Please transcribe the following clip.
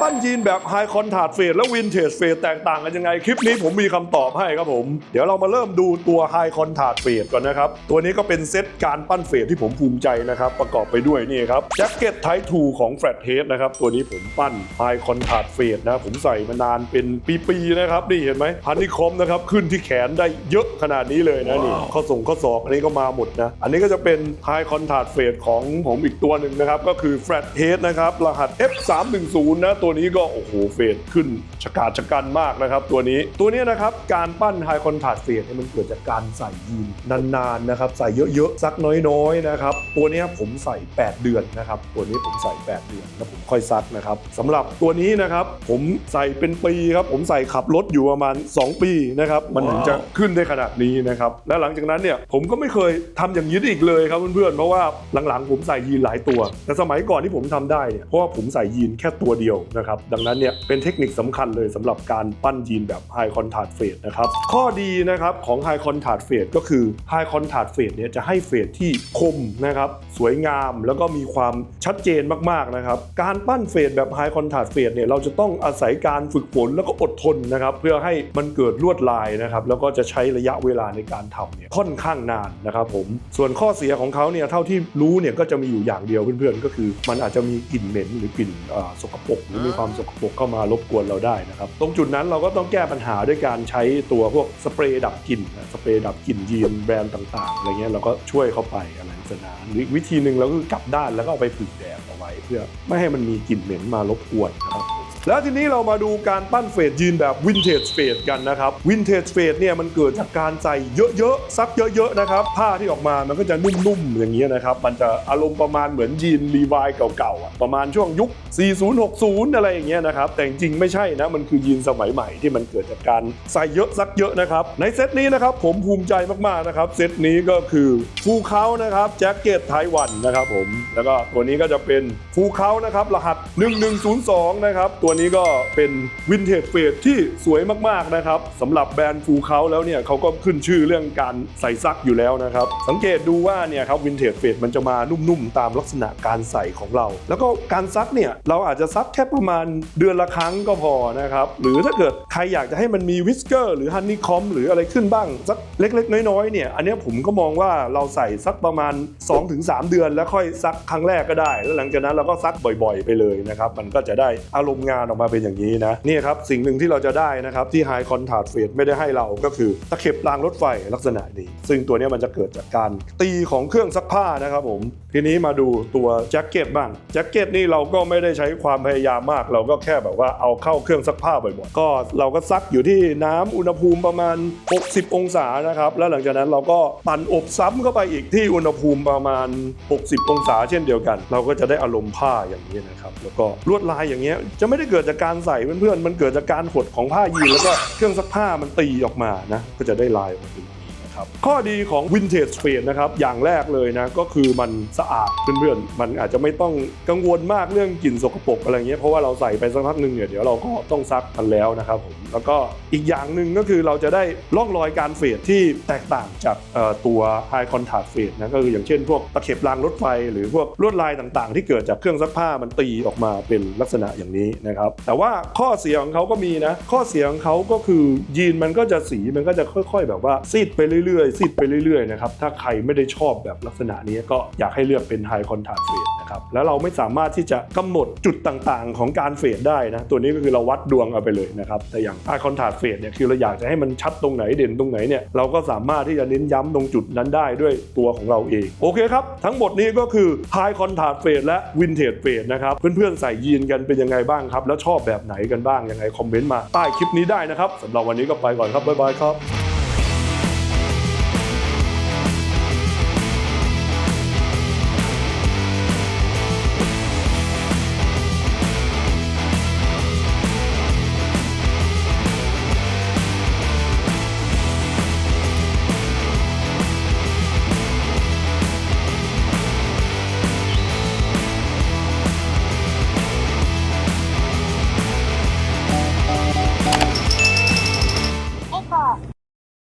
ปั้นยีนแบบไฮคอนทาดเฟดและวินเทจเฟดแตกต่างกันยังไง คลิปนี้ผมมีคำตอบให้ครับผม เดี๋ยวเรามาเริ่มดูตัวไฮคอนทาดเฟดก่อนนะครับ ตัวนี้ก็เป็นเซตการปั้นเฟดที่ผมภูมิใจนะครับ ประกอบไปด้วยนี่ครับแจ็คเก็ตไททูของแฟลตเฮดนะครับ ตัวนี้ผมปั้นไฮคอนทาดเฟดนะผมใส่มานานเป็นปีๆนะครับนี่เห็นไหมพันนิคอมนะครับขึ้นที่แขนได้เยอะขนาดนี้เลยนะนี่ข้อส่งข้อศอกอันนี้ก็มาหมดนะอันนี้ก็จะเป็นไฮคอนทาดเฟดของผมอีกตัวหนึ่งนะครับก็คือแฟลตเฮดนะครับรหัส F310 นะตัวนี้ก็โอ้โหเฟดขึ้นชะกาจชะกันมากนะครับ ตัวนี้ตัวนี้นะครับการปั้นไฮคอนทาดเฟดเนี่ยมันเกิดจากการใส่ยีนนานๆนะครับใส่เยอะๆซักน้อยๆนะครับตัวนี้ผมใส่ 8 เดือนนะครับตัวนี้ผมใส่ 8 เดือนแล้วผมค่อยซักนะครับสำหรับตัวนี้นะครับผมใส่เป็นปีครับผมใส่ขับรถอยู่ประมาณ 2 ปีนะครับมันถึงจะขึ้นได้ขนาดนี้นะครับและหลังจากนั้นเนี่ยผมก็ไม่เคยทำอย่างนี้อีกเลยครับเพื่อนๆเพราะว่าหลังๆ ผมใส่ยีนหลายตัว แต่สมัยก่อนที่ผมทำได้เนี่ยเพราะว่าผมใส่ยีนแค่ตัวเดียวนะครับ ดังนั้นเนี่ยเป็นเทคนิคสำคัญเลยสำหรับการปั้นยีนแบบไฮคอนทาดเฟดนะครับ ข้อดีนะครับของไฮคอนทาดเฟดก็คือไฮคอนทาดเฟดเนี่ยจะให้เฟดที่คมนะครับ สวยงามแล้วก็มีความชัดเจนมากๆนะครับ การปั้นเฟดแบบไฮคอนทาดเฟดเนี่ยเราจะต้องอาศัยการฝึกฝนแล้วก็อดทนนะครับ เพื่อให้มันเกิดลวดลายนะครับ แล้วก็จะใช้ระยะเวลาในการทำเนี่ยค่อนข้างนานนะครับผมส่วนข้อเสียของเขาเนี่ยเท่าที่รู้เนี่ยก็จะมีอยู่อย่างเดียวเพื่อนๆ ก็คือ มันอาจจะมีกลิ่นเหม็นหรือกลิ่นสกปรกหรือมีความสกปรกเข้ามารบกวนเราได้นะครับ ตรงจุดนั้นเราก็ต้องแก้ปัญหาด้วยการใช้ตัวพวกสเปรย์ดับกลิ่นนะสเปรย์ดับกลิ่นยีนแบรนด์ต่างๆอะไรเงี้ยเราก็ช่วยเข้าไปอะไรสักนั้นหรืออีกวิธีหนึ่งเราก็คือกลับด้านแล้วก็เอาไปผึ่งแดดเอาไว้ เพื่อไม่ให้มันมีกลิ่นเหม็นมารบกวนนะครับ แล้วทีนี้เรามาดูการปั้นเฟดยีนแบบวินเทจเฟดกันนะครับวินเทจเฟดเนี่ยมันเกิดจากการใส่เยอะๆซักเยอะๆนะครับผ้าที่ออกมามันก็จะนุ่มๆอย่างเงี้ยนะครับมันจะอารมณ์ประมาณเหมือนยีนรีวายเก่าๆประมาณช่วงยุค 4060 อะไรอย่างเงี้ยนะครับแต่จริงๆไม่ใช่นะมันคือยีนสมัยใหม่ที่มันเกิดจากการใส่เยอะซักเยอะนะครับในเซตนี้นะครับผมภูมิใจมากๆนะครับเซตนี้ก็คือฟูเขานะครับแจ็คเก็ตไทวันนะครับผมแล้วก็ตัวนี้ก็จะเป็นฟูเขานะครับรหัส 1102 นะครับตัวันี้ก็เป็นวินเทจเฟดที่สวยมากๆนะครับสำหรับแบรนด์ฟูเขาแล้วเนี่ยเขาก็ขึ้นชื่อเรื่องการใส่ซักอยู่แล้วนะครับ สังเกตดูว่าเนี่ยครับวินเทจเฟดมันจะมานุ่มๆ ตามลักษณะการใส่ของเรา แล้วก็การซักเนี่ยเราอาจจะซักแค่ประมาณเดือนละครั้งก็พอนะครับ หรือถ้าเกิดใครอยากจะให้มันมีวิสเกอร์หรือฮันนี่คอมหรืออะไรขึ้นบ้างสักเล็กๆ น้อยๆเนี่ยอันนี้ผมก็มองว่าเราใส่สักประมาณ 2-3 เดือน แล้วค่อยซักครั้งแรกก็ได้ แล้วหลังจากนั้นเราก็ซักบ่อย ๆ ไปเลยนะครับมันก็จะได้อารมณ์งานออกมาเป็นอย่างนี้นะนี่ครับสิ่งหนึ่งที่เราจะได้นะครับที่ High Contact f a d ไม่ได้ให้เราก็คือตะเข็บรางรถไฟลักษณะนี้ ซึ่งตัวนี้มันจะเกิดจากการตีของเครื่องซักผ้านะครับผมทีนี้มาดูตัวแจ็คเก็ตบ้างแจ็คเก็ตนี่เราก็ไม่ได้ใช้ความพยายามมาก เราก็แค่แบบว่าเอาเข้าเครื่องซักผ้าบ่อยๆก็เราก็ซักอยู่ที่น้ำอุณหภูมิประมาณ 60 องศานะครับแล้วหลังจากนั้นเราก็ปั่นอบซ้ำเข้าไปอีกที่อุณหภูมิประมาณ 60 องศาเช่นเดียวกัน เราก็จะได้อารมณ์ผ้าอย่างนี้นะครับแล้วก็ลวดลายอย่างเงี้ยจะไม่ได้เกิดจากการใส่เพื่อนๆมันเกิดจากการหดของผ้ายีนแล้วก็เครื่องซักผ้ามันตีออกมานะก็จะได้ลายออกมา ครับข้อดีของวินเทจเฟดนะครับอย่างแรกเลยนะก็คือมันสะอาดเพื่อนๆ มันอาจจะไม่ต้องกังวลมากเรื่องกลิ่นสกปรกอะไรเงี้ยเพราะว่าเราใส่ไปสักพักหนึ่งเนี่ยเดี๋ยวเราก็ต้องซักมันแล้วนะครับผมแล้วก็อีกอย่างหนึ่งก็คือเราจะได้ร่องรอยการเฟดที่แตกต่างจากตัว High Contact Fade นะก็คืออย่างเช่น พวกตะเข็บรางรถไฟ หรือพวกลวดลายต่างๆ ที่เกิดจากเครื่องซักผ้ามันตีออกมาเป็นลักษณะอย่างนี้นะครับแต่ว่าข้อเสียของเขาก็มีนะข้อเสียของเขาก็คือยีนมันก็จะสีมันก็จะค่อย ๆ แบบว่าซีดไปเรื่อยๆซีดไปเรื่อยๆนะครับถ้าใครไม่ได้ชอบแบบลักษณะนี้ก็อยากให้เลือกเป็น High Contact Fade นะครับแล้วเราไม่สามารถที่จะกำหนดจุดต่างๆ ของการเฟดได้นะตัวนี้ก็คือเราวัดดวงเอาไปเลยนะครับแต่อย่าง High Contact Fade เนี่ยคือเราอยากจะให้มันชัดตรงไหนเด่นตรงไหนเนี่ยเราก็สามารถที่จะเน้นย้ำตรงจุดนั้นได้ด้วยตัวของเราเอง โอเคครับ ทั้งหมดนี้ก็คือ High Contact Fade และ Vintage Fade นะครับเพื่อนๆใส่ยีนกันเป็นยังไงบ้างครับแล้วชอบแบบไหนกันบ้างยังไงคอมเมนต์มาใต้คลิปนี้ได้นะครับสำหรับวันนี้ก็ไปก่อนครับบ๊ายบายครับ